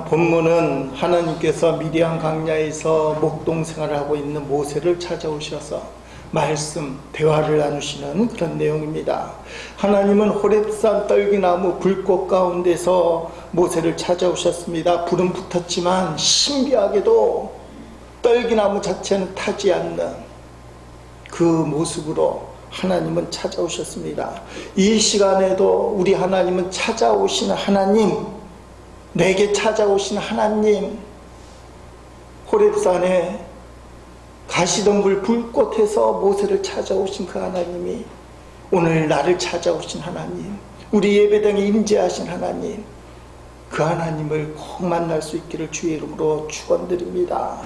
본문은 하나님께서 미디안 강야에서 목동 생활을 하고 있는 모세를 찾아오셔서 말씀, 대화를 나누시는 그런 내용입니다. 하나님은 호렙산 떨기나무 불꽃 가운데서 모세를 찾아오셨습니다. 불은 붙었지만 신비하게도 떨기나무 자체는 타지 않는 그 모습으로 하나님은 찾아오셨습니다. 이 시간에도 우리 하나님은 찾아오시는 하나님, 내게 찾아오신 하나님 호렙산에 가시덤불 불꽃에서 모세를 찾아오신 그 하나님이 오늘 나를 찾아오신 하나님 우리 예배당에 임재하신 하나님 그 하나님을 꼭 만날 수 있기를 주의 이름으로 축원드립니다.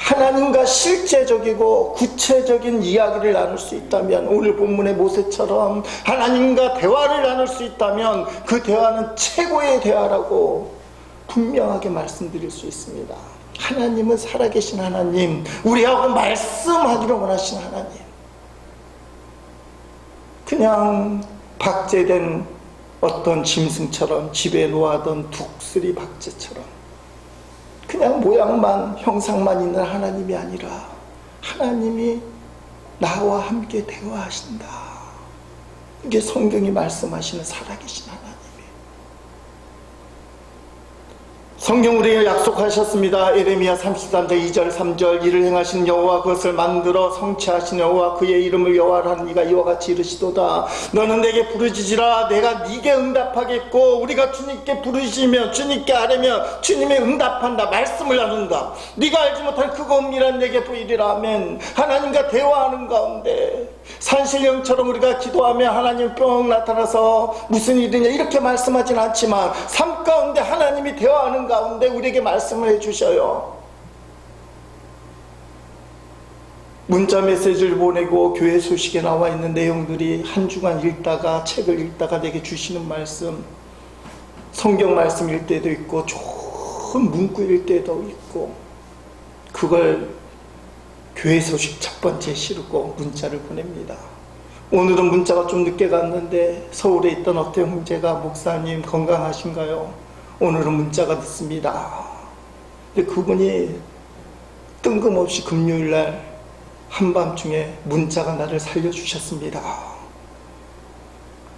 하나님과 실제적이고 구체적인 이야기를 나눌 수 있다면 오늘 본문의 모세처럼 하나님과 대화를 나눌 수 있다면 그 대화는 최고의 대화라고 분명하게 말씀드릴 수 있습니다. 하나님은 살아계신 하나님, 우리하고 말씀하기를 원하시는 하나님. 그냥 박제된 어떤 짐승처럼 집에 놓아둔 독수리 박제처럼 그냥 모양만 형상만 있는 하나님이 아니라 하나님이 나와 함께 대화하신다. 이게 성경이 말씀하시는 살아계신 하나님이에요. 성경 우리에게 약속하셨습니다. 에레미야 33장 2절 3절 이를 행하신 여호와 그것을 만들어 성취하신 여호와 그의 이름을 여호와라 하는 이가 이와 같이 이르시도다. 너는 내게 부르짖으라 내가 네게 응답하겠고 우리가 주님께 부르시며 주님께 아뢰며 주님의 응답한다. 말씀을 나눈다. 네가 알지 못할 그거 은밀한 내게 보이리라 아멘. 하나님과 대화하는 가운데 산신령처럼 우리가 기도하며 하나님 뿅 나타나서 무슨 일이냐 이렇게 말씀하진 않지만 삶 가운데 하나님이 대화하는 가운데 우리에게 말씀을 해주셔요. 문자 메시지를 보내고 교회 소식에 나와 있는 내용들이 한 주간 읽다가 책을 읽다가 내게 주시는 말씀 성경 말씀일 때도 있고 좋은 문구일 때도 있고 그걸 교회 소식 첫 번째 실고 문자를 보냅니다. 오늘은 문자가 좀 늦게 갔는데 서울에 있던 어떤 형제가 목사님 건강하신가요? 오늘은 문자가 늦습니다. 근데 그분이 뜬금없이 금요일 날 한밤중에 문자가 나를 살려주셨습니다.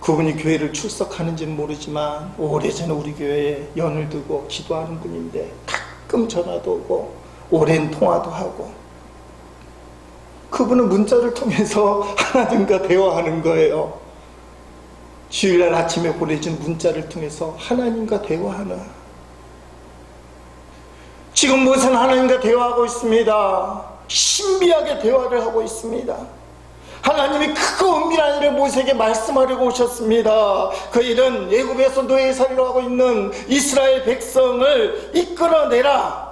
그분이 교회를 출석하는지는 모르지만 오래전에 우리 교회에 연을 두고 기도하는 분인데 가끔 전화도 오고 오랜 통화도 하고 그분은 문자를 통해서 하나님과 대화하는 거예요. 주일날 아침에 보내준 문자를 통해서 하나님과 대화하는. 지금 무슨 하나님과 대화하고 있습니다. 신비하게 대화를 하고 있습니다. 하나님이 크고 은밀한 일을 모세에게 말씀하려고 오셨습니다. 그 일은 예굽에서 노예살이로 하고 있는 이스라엘 백성을 이끌어내라.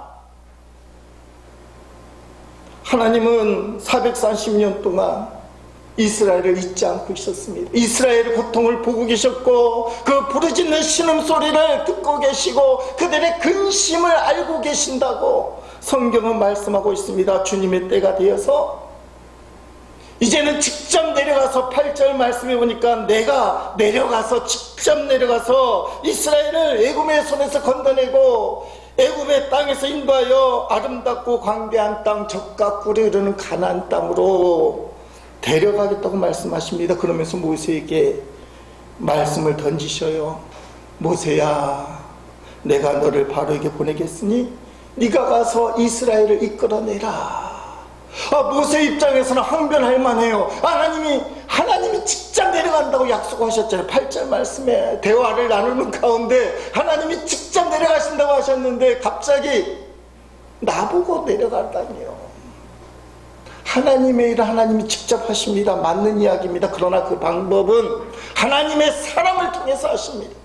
하나님은 430년 동안 이스라엘을 잊지 않고 있었습니다. 이스라엘의 고통을 보고 계셨고 그 부르짖는 신음 소리를 듣고 계시고 그들의 근심을 알고 계신다고 성경은 말씀하고 있습니다. 주님의 때가 되어서 이제는 직접 내려가서 8절 말씀해 보니까 내가 내려가서 직접 내려가서 이스라엘을 애굽의 손에서 건져내고 애굽의 땅에서 인도하여 아름답고 광대한 땅 적과 꿀이 흐르는 가나안 땅으로 데려가겠다고 말씀하십니다. 그러면서 모세에게 말씀을 던지셔요. 모세야, 내가 너를 바로에게 보내겠으니 네가 가서 이스라엘을 이끌어내라. 아, 모세 입장에서는 항변할 만해요. 하나님이 하나님이 직접 내려간다고 약속하셨잖아요. 8절 말씀에 대화를 나누는 가운데 하나님이 직접 내려가신다고 하셨는데 갑자기 나보고 내려가다니요. 하나님의 일을 하나님이 직접 하십니다. 맞는 이야기입니다. 그러나 그 방법은 하나님의 사람을 통해서 하십니다.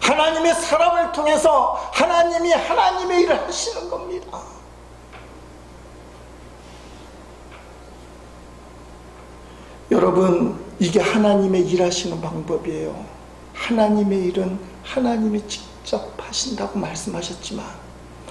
하나님의 사람을 통해서 하나님이 하나님의 일을 하시는 겁니다. 여러분, 이게 하나님의 일하시는 방법이에요. 하나님의 일은 하나님이 직접 하신다고 말씀하셨지만,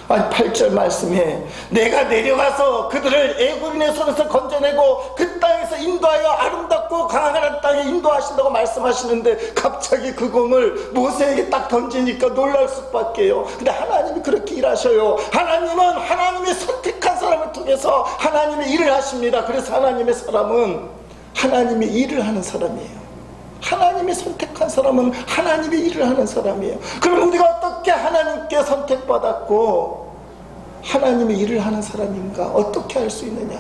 아니 8절 말씀에 내가 내려가서 그들을 애굽인의 손에서 건져내고 그 땅에서 인도하여 아름답고 강한 땅에 인도하신다고 말씀하시는데 갑자기 그 공을 모세에게 딱 던지니까 놀랄 수밖에요. 근데 하나님이 그렇게 일하셔요. 하나님은 하나님의 선택한 사람을 통해서 하나님의 일을 하십니다. 그래서 하나님의 사람은 하나님의 일을 하는 사람이에요. 하나님이 선택한 사람은 하나님의 일을 하는 사람이에요. 그럼 우리가 어떻게 하나님께 선택받았고 하나님의 일을 하는 사람인가? 어떻게 할수 있느냐?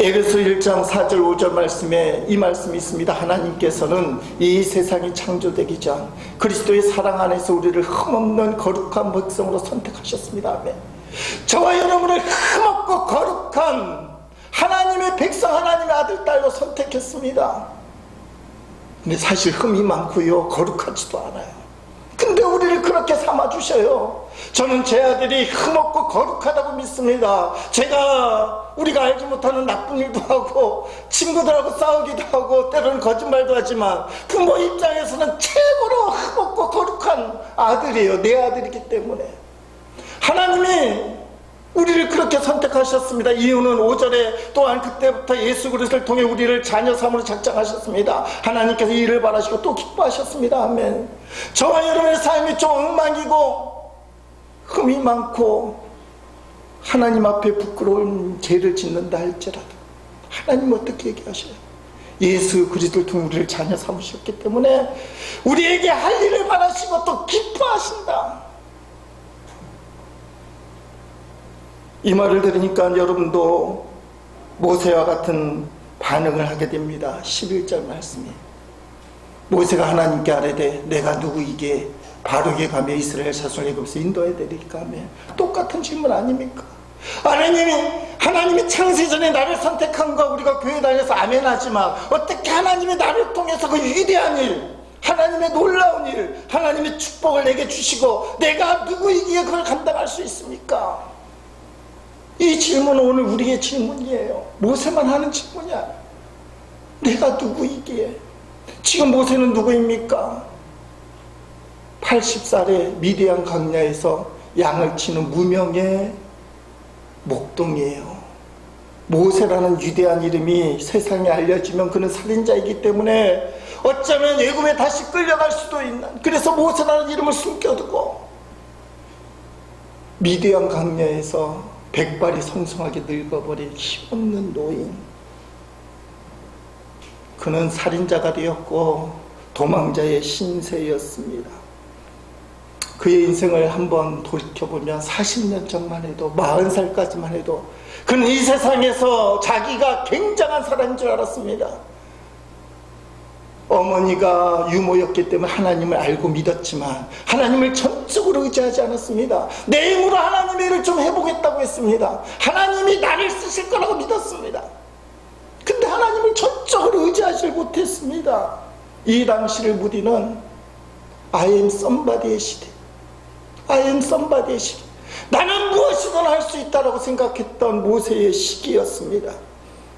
에베소 1장 4절 5절 말씀에 이 말씀이 있습니다. 하나님께서는 이 세상이 창조되기 전 그리스도의 사랑 안에서 우리를 흠없는 거룩한 백성으로 선택하셨습니다. 아멘. 저와 여러분을 흠없고 거룩한 하나님의 백성 하나님의 아들 딸로 선택했습니다. 근데 사실 흠이 많고요. 거룩하지도 않아요. 근데 우리를 그렇게 삼아주셔요. 저는 제 아들이 흠없고 거룩하다고 믿습니다. 제가 우리가 알지 못하는 나쁜 일도 하고 친구들하고 싸우기도 하고 때로는 거짓말도 하지만 부모 입장에서는 최고로 흠없고 거룩한 아들이에요. 내 아들이기 때문에. 하나님이 우리를 그렇게 선택하셨습니다. 이유는 5절에 또한 그때부터 예수 그리스도를 통해 우리를 자녀 삼으로 작정하셨습니다. 하나님께서 이 일을 바라시고 또 기뻐하셨습니다. 아멘. 저와 여러분의 삶이 좀 엉망이고 흠이 많고 하나님 앞에 부끄러운 죄를 짓는다 할지라도 하나님 어떻게 얘기하셔요? 예수 그리스도를 통해 우리를 자녀 삼으셨기 때문에 우리에게 할 일을 바라시고 또 기뻐하신다. 이 말을 들으니까 여러분도 모세와 같은 반응을 하게 됩니다. 11절 말씀이. 모세가 하나님께 아뢰되 내가 누구이게 바르게 가며 이스라엘 자손을 애굽에서 인도해야 되리까 하며 똑같은 질문 아닙니까? 하나님이 하나님이 창세 전에 나를 선택한 거 우리가 교회 다녀서 아멘 하지만 어떻게 하나님이 나를 통해서 그 위대한 일 하나님의 놀라운 일 하나님의 축복을 내게 주시고 내가 누구이기에 그걸 감당할 수 있습니까? 이 질문은 오늘 우리의 질문이에요. 모세만 하는 질문이야. 내가 누구이기에? 지금 모세는 누구입니까? 80살에 미디안 강야에서 양을 치는 무명의 목동이에요. 모세라는 위대한 이름이 세상에 알려지면 그는 살인자이기 때문에 어쩌면 애굽에 다시 끌려갈 수도 있는 그래서 모세라는 이름을 숨겨두고 미디안 강야에서 백발이 성성하게 늙어버린 힘없는 노인. 그는 살인자가 되었고 도망자의 신세였습니다. 그의 인생을 한번 돌이켜보면 40년 전만 해도 40살까지만 해도 그는 이 세상에서 자기가 굉장한 사람인 줄 알았습니다. 어머니가 유모였기 때문에 하나님을 알고 믿었지만 하나님을 전적으로 의지하지 않았습니다. 내 힘으로 하나님의 일을 좀 해보겠다고 했습니다. 하나님이 나를 쓰실 거라고 믿었습니다. 근데 하나님을 전적으로 의지하지 못했습니다. 이 당시를 무디는 I am somebody의 시대. I am somebody의 시대. 나는 무엇이든 할 수 있다고 생각했던 모세의 시기였습니다.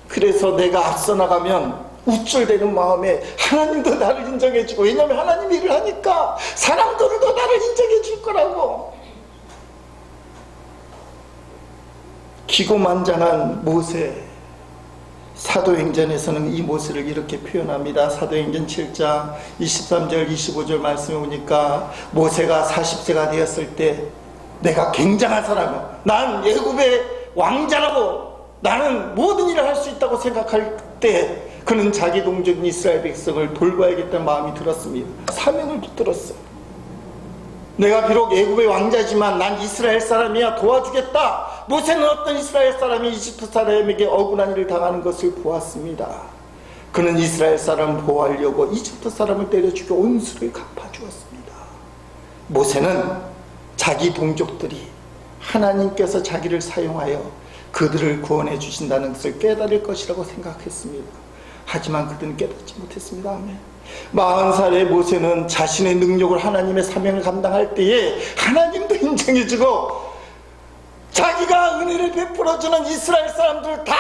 그래서 내가 앞서 나가면 우쭐대는 마음에 하나님도 나를 인정해주고 왜냐하면 하나님 일을 하니까 사람들도 나를 인정해 줄 거라고 기고만장한 모세 사도행전에서는 이 모세를 이렇게 표현합니다. 사도행전 7장 23절 25절 말씀에 보니까 모세가 40세가 되었을 때 내가 굉장한 사람이야. 난 예굽의 왕자라고 나는 모든 일을 할 수 있다고 생각할 때 그는 자기 동족인 이스라엘 백성을 돌봐야겠다는 마음이 들었습니다. 사명을 붙들었어요. 내가 비록 애굽의 왕자지만 난 이스라엘 사람이야 도와주겠다. 모세는 어떤 이스라엘 사람이 이집트 사람에게 억울한 일을 당하는 것을 보았습니다. 그는 이스라엘 사람을 보호하려고 이집트 사람을 때려 죽여 온수를 갚아 주었습니다. 모세는 자기 동족들이 하나님께서 자기를 사용하여 그들을 구원해 주신다는 것을 깨달을 것이라고 생각했습니다. 하지만 그들은 깨닫지 못했습니다. 아멘. 40살의 모세는 자신의 능력을 하나님의 사명을 감당할 때에 하나님도 인정해주고 자기가 은혜를 베풀어주는 이스라엘 사람들 다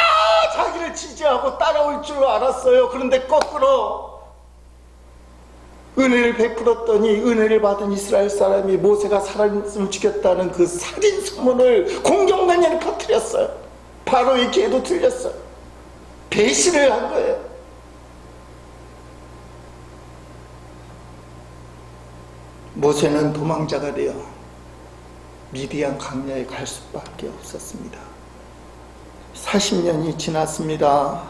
자기를 지지하고 따라올 줄 알았어요. 그런데 거꾸로 은혜를 베풀었더니 은혜를 받은 이스라엘 사람이 모세가 사람을 죽였다는 그 살인 소문을 공경단연히 퍼뜨렸어요. 바로의 귀에도 들렸어요. 배신을 한 거예요. 모세는 도망자가 되어 미디안 강야에 갈 수밖에 없었습니다. 40년이 지났습니다.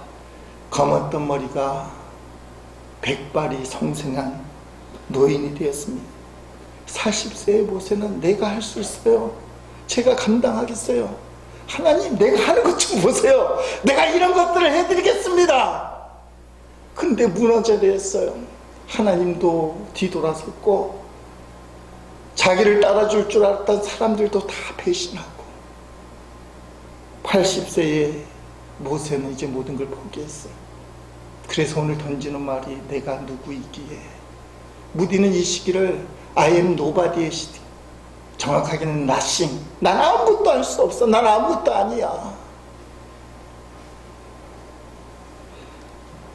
검었던 머리가 백발이 성생한 노인이 되었습니다. 40세의 모세는 내가 할 수 있어요. 제가 감당하겠어요. 하나님, 내가 하는 것 좀 보세요. 내가 이런 것들을 해드리겠습니다. 근데 무너져 내었어요. 하나님도 뒤돌아섰고, 자기를 따라줄 줄 알았던 사람들도 다 배신하고, 80세의 모세는 이제 모든 걸 포기했어요. 그래서 오늘 던지는 말이 내가 누구이기에. 무디는 이 시기를 I am nobody의 시기 정확하게는 nothing. 난 아무것도 할 수 없어. 난 아무것도 아니야.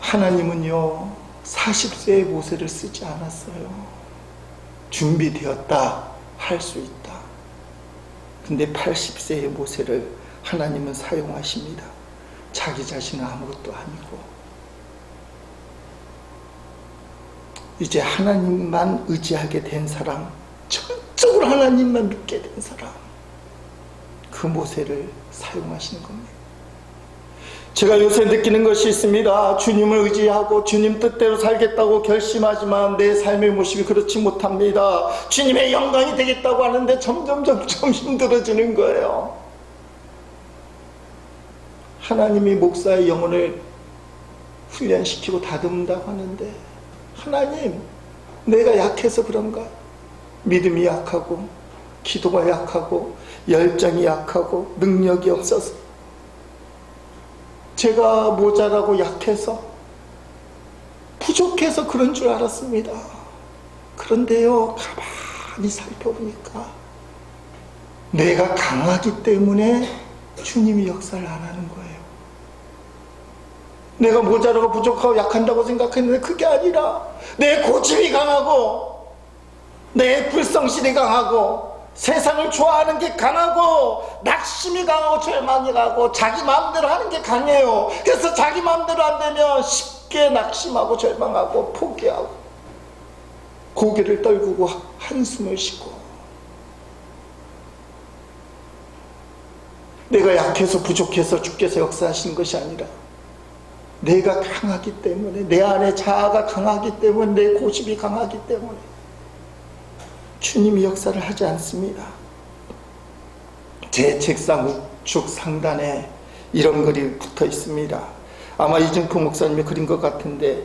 하나님은요 40세의 모세를 쓰지 않았어요 준비되었다 할 수 있다. 근데 80세의 모세를 하나님은 사용하십니다. 자기 자신은 아무것도 아니고. 이제 하나님만 의지하게 된 사람, 전적으로 하나님만 믿게 된 사람, 그 모세를 사용하시는 겁니다. 제가 요새 느끼는 것이 있습니다. 주님을 의지하고 주님 뜻대로 살겠다고 결심하지만 내 삶의 모습이 그렇지 못합니다. 주님의 영광이 되겠다고 하는데 점점 점점 힘들어지는 거예요. 하나님이 목사의 영혼을 훈련시키고 다듬는다고 하는데 하나님, 내가 약해서 그런가? 믿음이 약하고, 기도가 약하고, 열정이 약하고, 능력이 없어서, 제가 모자라고 약해서, 부족해서 그런 줄 알았습니다. 그런데요, 가만히 살펴보니까, 내가 강하기 때문에 주님이 역사를 안 하는 거예요. 내가 모자라고 부족하고 약한다고 생각했는데 그게 아니라 내 고집이 강하고 내 불성실이 강하고 세상을 좋아하는 게 강하고 낙심이 강하고 절망이 강하고 자기 마음대로 하는 게 강해요. 그래서 자기 마음대로 안 되면 쉽게 낙심하고 절망하고 포기하고 고개를 떨구고 한숨을 쉬고 내가 약해서 부족해서 주께서 역사하시는 것이 아니라 내가 강하기 때문에 내 안에 자아가 강하기 때문에 내 고집이 강하기 때문에 주님이 역사를 하지 않습니다. 제 책상 우측 상단에 이런 글이 붙어 있습니다. 아마 이진표 목사님이 그린 것 같은데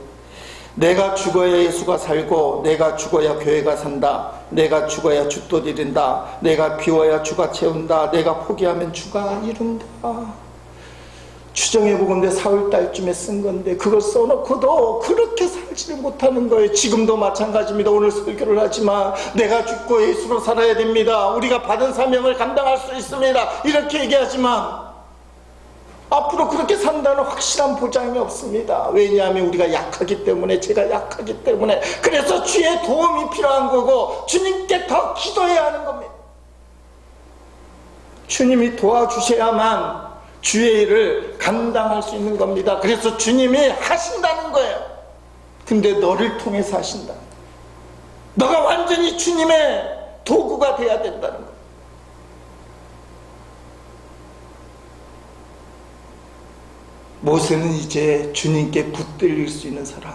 내가 죽어야 예수가 살고 내가 죽어야 교회가 산다. 내가 죽어야 주도 드린다. 내가 비워야 주가 채운다. 내가 포기하면 주가 이룬다. 추정해 보건데 4월 달쯤에 쓴 건데 그걸 써놓고도 그렇게 살지를 못하는 거예요. 지금도 마찬가지입니다. 오늘 설교를 하지만 내가 죽고 예수로 살아야 됩니다. 우리가 받은 사명을 감당할 수 있습니다. 이렇게 얘기하지만 앞으로 그렇게 산다는 확실한 보장이 없습니다. 왜냐하면 우리가 약하기 때문에 제가 약하기 때문에 그래서 주의 도움이 필요한 거고 주님께 더 기도해야 하는 겁니다. 주님이 도와주셔야만 주의 일을 감당할 수 있는 겁니다. 그래서 주님이 하신다는 거예요. 근데 너를 통해서 하신다. 너가 완전히 주님의 도구가 돼야 된다는 거예요. 모세는 이제 주님께 붙들릴 수 있는 사람,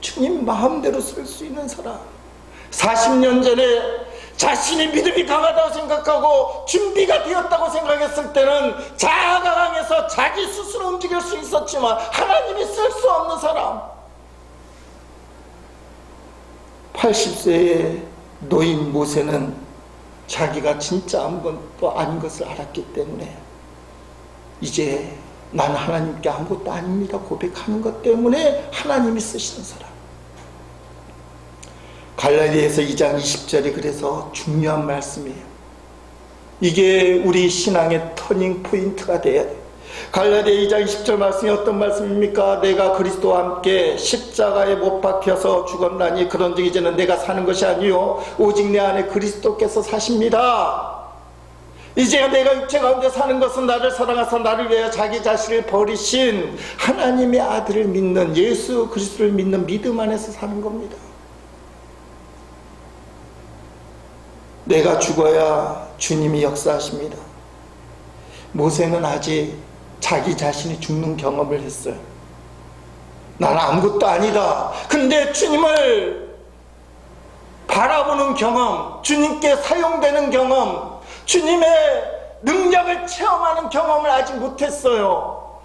주님 마음대로 쓸 수 있는 사람, 40년 전에 자신이 믿음이 강하다고 생각하고 준비가 되었다고 생각했을 때는 자아가 강해서 자기 스스로 움직일 수 있었지만 하나님이 쓸 수 없는 사람. 80세의 노인 모세는 자기가 진짜 아무것도 아닌 것을 알았기 때문에 이제 나는 하나님께 아무것도 아닙니다 고백하는 것 때문에 하나님이 쓰시는 사람 갈라디아서 2장 20절이 그래서 중요한 말씀이에요. 이게 우리 신앙의 터닝 포인트가 돼야 돼. 갈라디아 2장 10절 말씀이 어떤 말씀입니까? 내가 그리스도와 함께 십자가에 못 박혀서 죽었나니 그런즉 이제는 내가 사는 것이 아니요 오직 내 안에 그리스도께서 사십니다. 이제 내가 육체 가운데 사는 것은 나를 사랑하사 나를 위하여 자기 자신을 버리신 하나님의 아들을 믿는 예수 그리스도를 믿는 믿음 안에서 사는 겁니다. 내가 죽어야 주님이 역사하십니다. 모세는 아직 자기 자신이 죽는 경험을 했어요. 나는 아무것도 아니다. 근데 주님을 바라보는 경험, 주님께 사용되는 경험, 주님의 능력을 체험하는 경험을 아직 못했어요.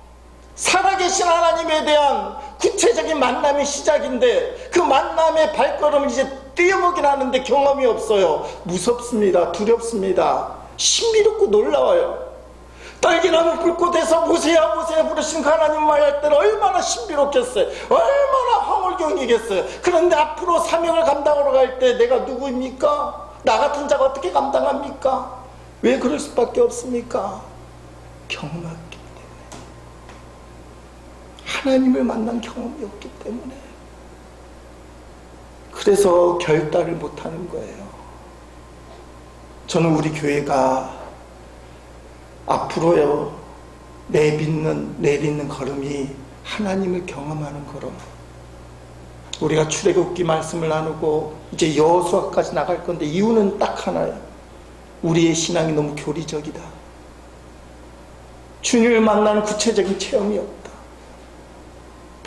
살아계신 하나님에 대한 구체적인 만남의 시작인데 그 만남의 발걸음을 이제 뛰어보긴 하는데 경험이 없어요. 무섭습니다. 두렵습니다. 신비롭고 놀라워요. 딸기나무 불꽃에서 모세야 모세야 부르신 그 하나님 말할 때는 얼마나 신비롭겠어요. 얼마나 황홀경이겠어요. 그런데 앞으로 사명을 감당하러 갈 때 내가 누구입니까? 나 같은 자가 어떻게 감당합니까? 왜 그럴 수밖에 없습니까? 경험했기 때문에. 하나님을 만난 경험이 없기 때문에. 그래서 결단을 못하는 거예요. 저는 우리 교회가 앞으로요 내딛는 내딛는 걸음이 하나님을 경험하는 걸음. 우리가 출애굽기 말씀을 나누고 이제 여호수아까지 나갈 건데 이유는 딱 하나예요. 우리의 신앙이 너무 교리적이다. 주님을 만나는 구체적인 체험이 없다.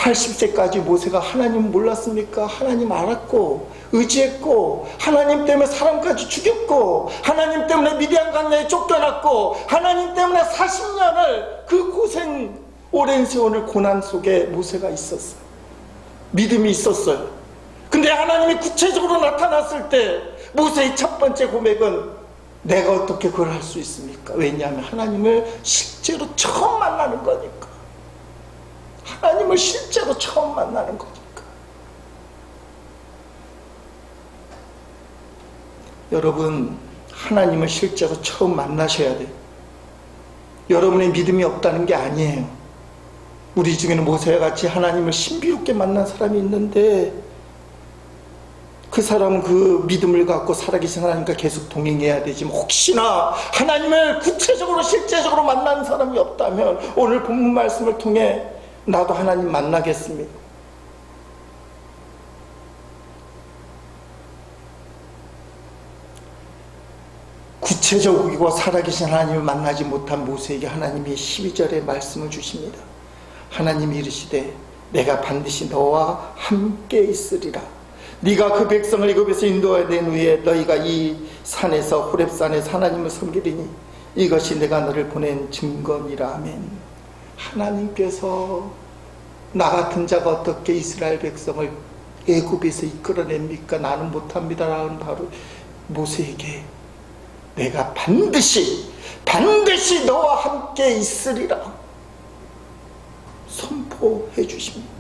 80세까지 모세가 하나님 몰랐습니까? 하나님 알았고 의지했고 하나님 때문에 사람까지 죽였고 하나님 때문에 미디안 강야에 쫓겨났고 하나님 때문에 40년을 그 고생 오랜 세월을 고난 속에 모세가 있었어요. 믿음이 있었어요. 근데 하나님이 구체적으로 나타났을 때 모세의 첫 번째 고백은 내가 어떻게 그걸 할 수 있습니까? 왜냐하면 하나님을 실제로 처음 만나는 거니까. 하나님을 실제로 처음 만나는 거니까. 여러분, 하나님을 실제로 처음 만나셔야 돼요. 여러분의 믿음이 없다는 게 아니에요. 우리 중에는 모세와 같이 하나님을 신비롭게 만난 사람이 있는데 그 사람은 그 믿음을 갖고 살아계신 하나님과 계속 동행해야 되지만 혹시나 하나님을 구체적으로 실제적으로 만난 사람이 없다면 오늘 본문 말씀을 통해 나도 하나님 만나겠습니다. 구체적이고 살아계신 하나님을 만나지 못한 모세에게 하나님이 12절에 말씀을 주십니다. 하나님이 이르시되 내가 반드시 너와 함께 있으리라. 네가 그 백성을 애굽에서 인도하낸 후에 너희가 이 산에서 호렙산에서 하나님을 섬기리니 이것이 내가 너를 보낸 증거니라 아멘. 하나님께서 나 같은 자가 어떻게 이스라엘 백성을 애굽에서 이끌어냅니까? 나는 못합니다라는 바로 모세에게 내가 반드시 반드시 너와 함께 있으리라 선포해 주십니다.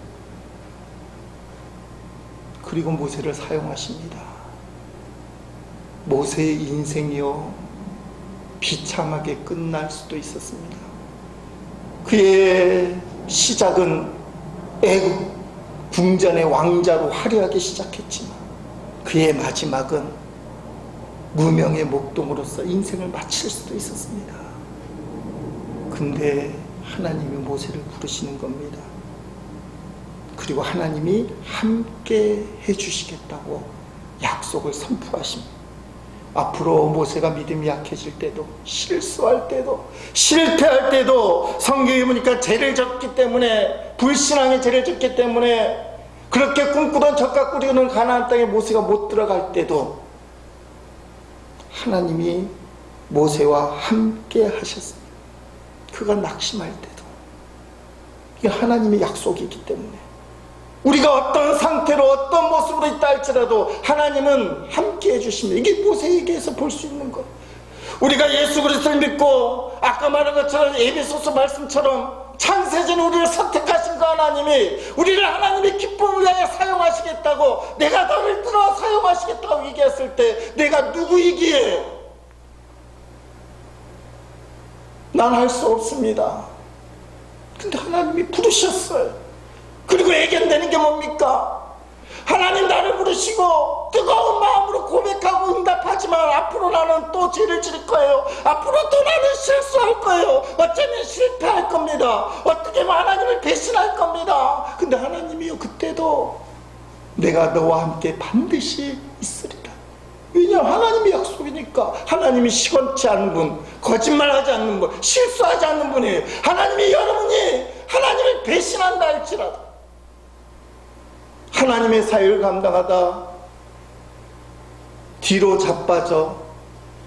그리고 모세를 사용하십니다. 모세의 인생이요 비참하게 끝날 수도 있었습니다. 그의 시작은 애굽 궁전의 왕자로 화려하게 시작했지만 그의 마지막은 무명의 목동으로서 인생을 마칠 수도 있었습니다. 근데 하나님이 모세를 부르시는 겁니다. 그리고 하나님이 함께 해주시겠다고 약속을 선포하십니다. 앞으로 모세가 믿음이 약해질 때도 실수할 때도 실패할 때도 성경에 보니까 죄를 졌기 때문에 불신앙의 죄를 졌기 때문에 그렇게 꿈꾸던 젖과 꾸리는 가나안 땅에 모세가 못 들어갈 때도 하나님이 모세와 함께 하셨습니다. 그가 낙심할 때도 이게 하나님의 약속이기 때문에 우리가 어떤 상태로 어떤 모습으로 있다 할지라도 하나님은 함께 해주십니다. 이게 모세에게서 볼 수 있는 것. 우리가 예수 그리스도를 믿고 아까 말한 것처럼 에베소서 말씀처럼 창세전 우리를 선택하신 그 하나님이 우리를 하나님의 기쁨을 위하여 사용하시겠다고 내가 너를 들어 사용하시겠다고 얘기했을 때 내가 누구이기에 난 할 수 없습니다. 근데 하나님이 부르셨어요. 그리고 애견되는 게 뭡니까? 하나님 나를 부르시고 뜨거운 마음으로 고백하고 응답하지만 앞으로 나는 또 죄를 지을 거예요. 앞으로 또 나는 실수할 거예요. 어쩌면 실패할 겁니다. 어떻게 하나님을 배신할 겁니다. 근데 하나님이요 그때도 내가 너와 함께 반드시 있으리라. 왜냐하면 하나님의 약속이니까 하나님이 시건치 않은 분, 거짓말하지 않는 분, 실수하지 않는 분이에요. 하나님이 여러분이 하나님을 배신한다 할지라도 하나님의 사역을 감당하다. 뒤로 자빠져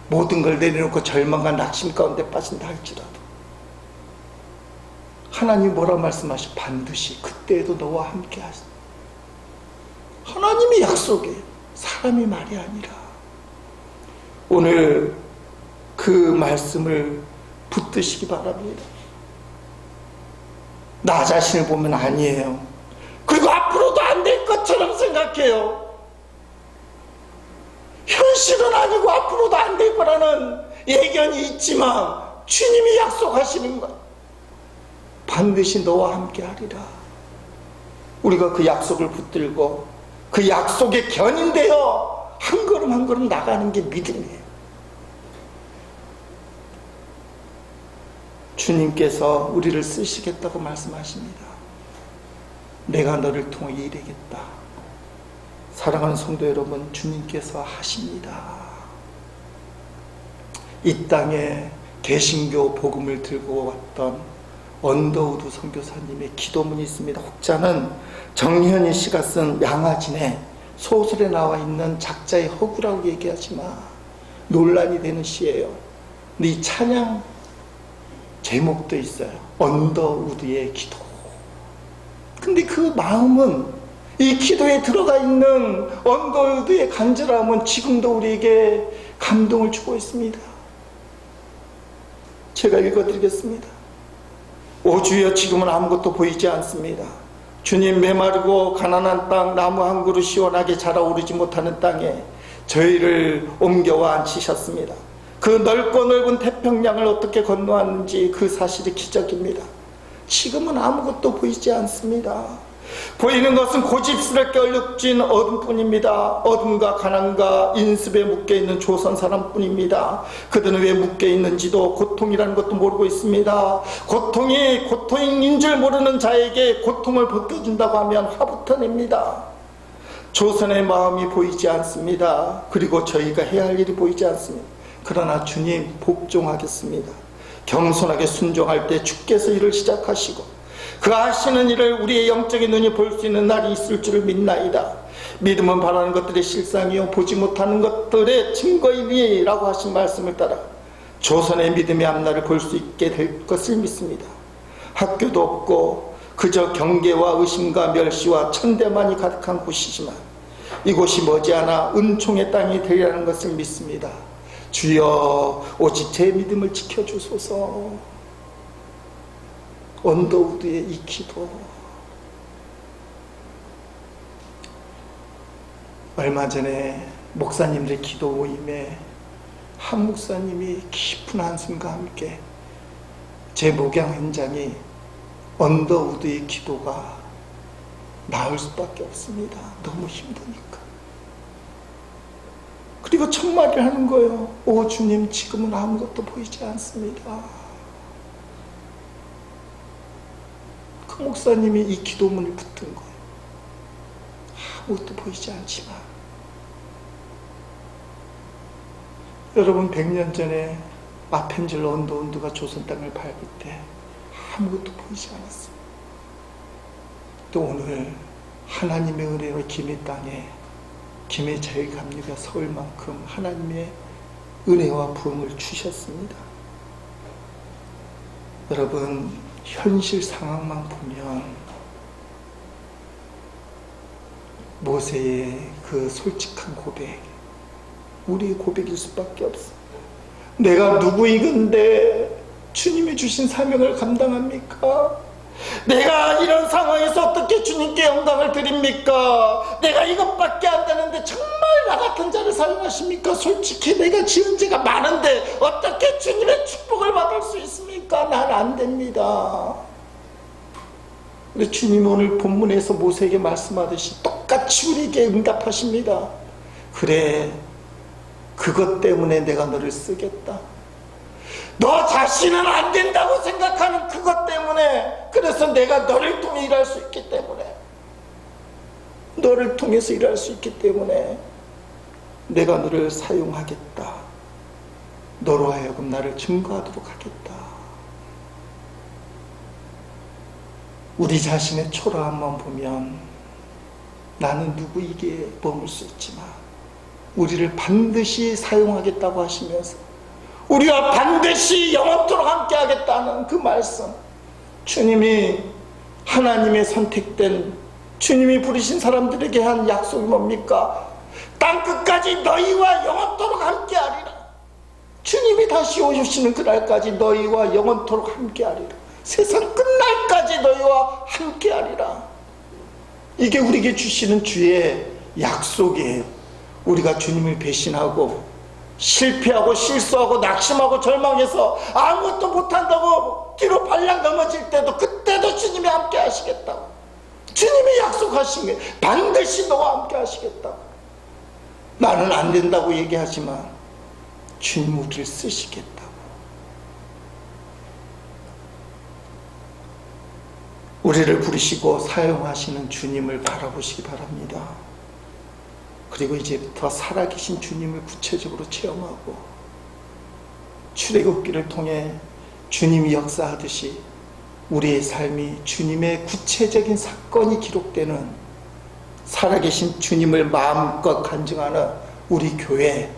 모든 걸 내려놓고 절망과 낙심 가운데 빠진다 할지라도 하나님 뭐라 말씀하시? 반드시 그때에도 너와 함께 하시. 하나님의 약속이에요 사람이 말이 아니라 오늘 그 말씀을 붙드시기 바랍니다. 나 자신을 보면 아니에요 그리고 앞으로도 안 될 것처럼 생각해요. 현실은 아니고 앞으로도 안 될 거라는 예견이 있지만 주님이 약속하시는 것 반드시 너와 함께 하리라. 우리가 그 약속을 붙들고 그 약속에 견인되어 한 걸음 한 걸음 나가는 게 믿음이에요. 주님께서 우리를 쓰시겠다고 말씀하십니다. 내가 너를 통해 일하겠다. 사랑하는 성도 여러분, 주님께서 하십니다. 이 땅에 개신교 복음을 들고 왔던 언더우드 선교사님의 기도문이 있습니다. 혹자는 정현희 씨가 쓴 양아진의 소설에 나와 있는 작자의 허구라고 얘기하지만 논란이 되는 시예요. 근데 이 찬양 제목도 있어요. 언더우드의 기도. 근데 그 마음은 이 기도에 들어가 있는 언더우드의 간절함은 지금도 우리에게 감동을 주고 있습니다. 제가 읽어드리겠습니다. 오 주여 지금은 아무것도 보이지 않습니다. 주님 메마르고 가난한 땅 나무 한 그루 시원하게 자라오르지 못하는 땅에 저희를 옮겨와 앉히셨습니다. 그 넓고 넓은 태평양을 어떻게 건너왔는지 그 사실이 기적입니다. 지금은 아무것도 보이지 않습니다. 보이는 것은 고집스럽게 얼룩진 어둠뿐입니다. 어둠과 가난과 인습에 묶여 있는 조선 사람뿐입니다. 그들은 왜 묶여 있는지도 고통이라는 것도 모르고 있습니다. 고통이 고통인 줄 모르는 자에게 고통을 벗겨준다고 하면 화부터 냅니다. 조선의 마음이 보이지 않습니다. 그리고 저희가 해야 할 일이 보이지 않습니다. 그러나 주님 복종하겠습니다. 겸손하게 순종할 때 주께서 일을 시작하시고 그 하시는 일을 우리의 영적인 눈이 볼 수 있는 날이 있을 줄을 믿나이다. 믿음은 바라는 것들의 실상이요 보지 못하는 것들의 증거이니라고 하신 말씀을 따라 조선의 믿음의 앞날을 볼 수 있게 될 것을 믿습니다. 학교도 없고 그저 경계와 의심과 멸시와 천대만이 가득한 곳이지만 이곳이 머지않아 은총의 땅이 되리라는 것을 믿습니다. 주여 오직 제 믿음을 지켜주소서 언더우드의 이 기도 얼마 전에 목사님들의 기도 모임에 한 목사님이 깊은 한숨과 함께 제 목양 현장이 언더우드의 기도가 나을 수밖에 없습니다. 너무 힘드니까. 그리고 첫마디를 하는 거예요. 오 주님 지금은 아무것도 보이지 않습니다. 그 목사님이 이 기도문을 붙든 거예요. 아무것도 보이지 않지만 여러분 100년 전에 아펜젤 언더운드가 조선 땅을 밟을 때 아무것도 보이지 않았어요. 또 오늘 하나님의 은혜로 김해 땅에 김해 제일감리가 서울 만큼 하나님의 은혜와 부흥을 주셨습니다. 여러분 현실 상황만 보면 모세의 그 솔직한 고백 우리의 고백일 수밖에 없어. 내가 누구이건데 주님이 주신 사명을 감당합니까? 내가 이런 상황에서 어떻게 주님께 영광을 드립니까? 내가 이것밖에 안 되는데 정말 나 같은 자를 사용하십니까? 솔직히 내가 지은 죄가 많은데 어떻게 주님의 축복을 받을 수 있습니까? 난 안 됩니다. 우리 주님 오늘 본문에서 모세에게 말씀하듯이 똑같이 우리에게 응답하십니다. 그래, 그것 때문에 내가 너를 쓰겠다. 너 자신은 안 된다고 생각하는 그것 때문에, 그래서 내가 너를 통해 일할 수 있기 때문에, 너를 통해서 일할 수 있기 때문에, 내가 너를 사용하겠다. 너로 하여금 나를 증거하도록 하겠다. 우리 자신의 초라함만 보면 나는 누구에게 머물 수 있지만 우리를 반드시 사용하겠다고 하시면서 우리와 반드시 영원토록 함께 하겠다는 그 말씀 주님이 하나님의 선택된 주님이 부르신 사람들에게 한 약속이 뭡니까? 땅 끝까지 너희와 영원토록 함께 하리라 주님이 다시 오시는 그날까지 너희와 영원토록 함께 하리라 세상 끝날까지 너희와 함께 하리라 이게 우리에게 주시는 주의 약속이에요. 우리가 주님을 배신하고 실패하고 실수하고 낙심하고 절망해서 아무것도 못한다고 뒤로 발랑 넘어질 때도 그때도 주님이 함께 하시겠다고. 주님이 약속하신 게 반드시 너와 함께 하시겠다고. 나는 안 된다고 얘기하지만 주님 우리를 쓰시겠다고. 우리를 부르시고 사용하시는 주님을 바라보시기 바랍니다. 그리고 이제부터 살아계신 주님을 구체적으로 체험하고 출애굽기를 통해 주님이 역사하듯이 우리의 삶이 주님의 구체적인 사건이 기록되는 살아계신 주님을 마음껏 간증하는 우리 교회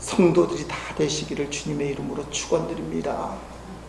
성도들이 다 되시기를 주님의 이름으로 축원드립니다.